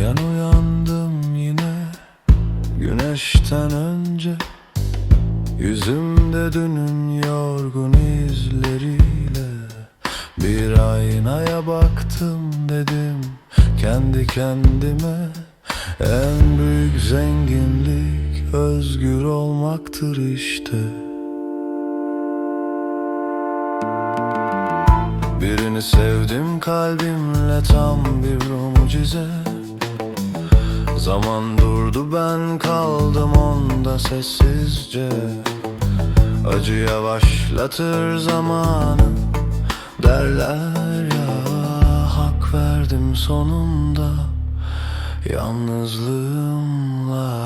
Erken uyandım yine Güneşten önce. Yüzümde dünün yorgun izleriyle Bir aynaya baktım dedim Kendi kendime. En büyük zenginlik Özgür olmaktır işte. Birini sevdim kalbimle tam bir mucize. Zaman durdu ben kaldım onda sessizce. Acı yavaşlatır zamanı Derler ya hak verdim sonunda. Yalnızlığımla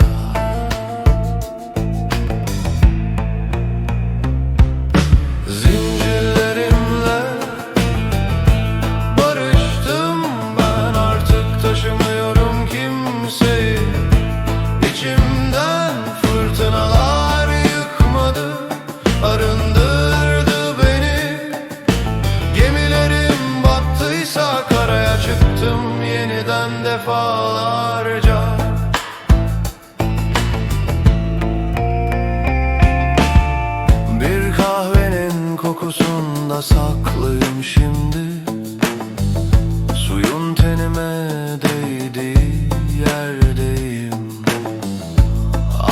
kokusunda saklıyım şimdi. Suyun tenime değdiği yerdeyim.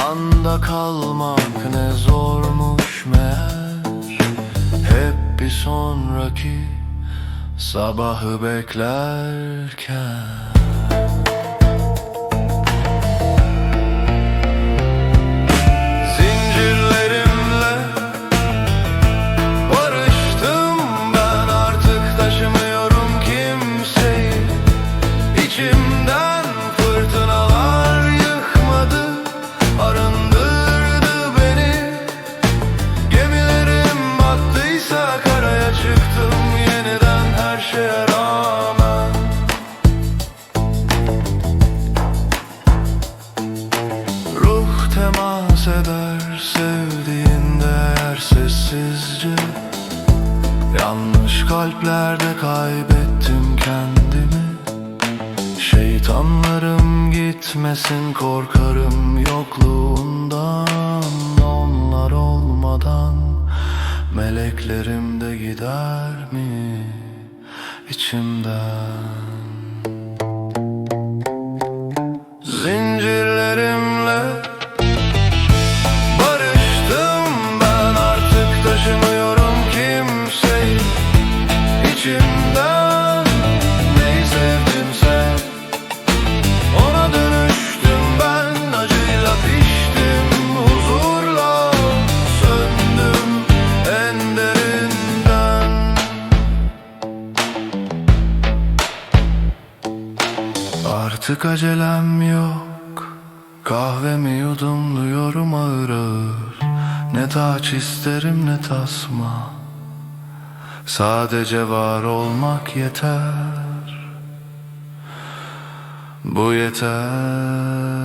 Anda kalmak ne zormuş meğer. Hep bir sonraki sabahı beklerken İçimden fırtınalar yıkmadı arındırdı beni. Gemilerim battıysa karaya çıktım yeniden her şeye rağmen. Ruh temas eder sevdiğinde sessizce. Yanlış kalplerde kaybettim kendimi Şeytanlarım gitmesin korkarım yokluğundan. Onlar olmadan meleklerim de gider mi içimden? Zincirlerimle barıştım ben artık taşımıyorum kimseyi İçimden Artık acelem yok. Kahvemi yudumluyorum ağır ağır Ne taç isterim ne tasma. Sadece var olmak yeter. Bu yeter